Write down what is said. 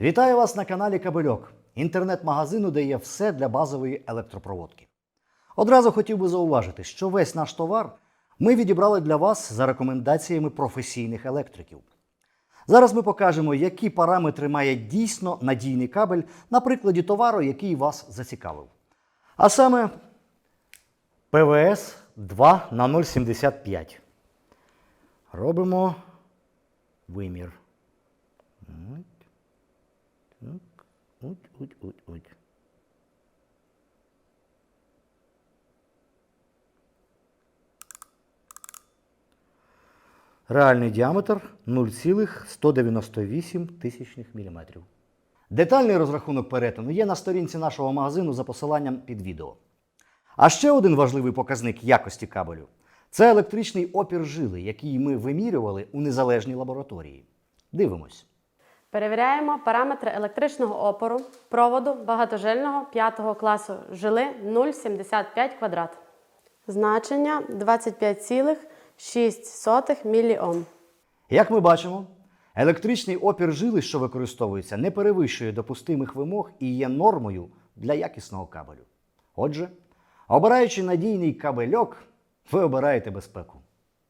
Вітаю вас на каналі Кабельок, інтернет-магазину, де є все для базової електропроводки. Одразу хотів би зауважити, що весь наш товар ми відібрали для вас за рекомендаціями професійних електриків. Зараз ми покажемо, які параметри має дійсно надійний кабель на прикладі товару, який вас зацікавив. А саме ПВС 2 на 0,75. Робимо вимір. Так. От, от, от, от. Реальний діаметр 0,198 тисячних міліметрів. Детальний розрахунок перетину є на сторінці нашого магазину за посиланням під відео. А ще один важливий показник якості кабелю це електричний опір жили, який ми вимірювали у незалежній лабораторії. Дивимось. Перевіряємо параметри електричного опору проводу багатожильного 5 класу жили 0,75 квадрат. Значення 25,6 мОм. Як ми бачимо, електричний опір жили, що використовується, не перевищує допустимих вимог і є нормою для якісного кабелю. Отже, обираючи надійний кабельок, ви обираєте безпеку.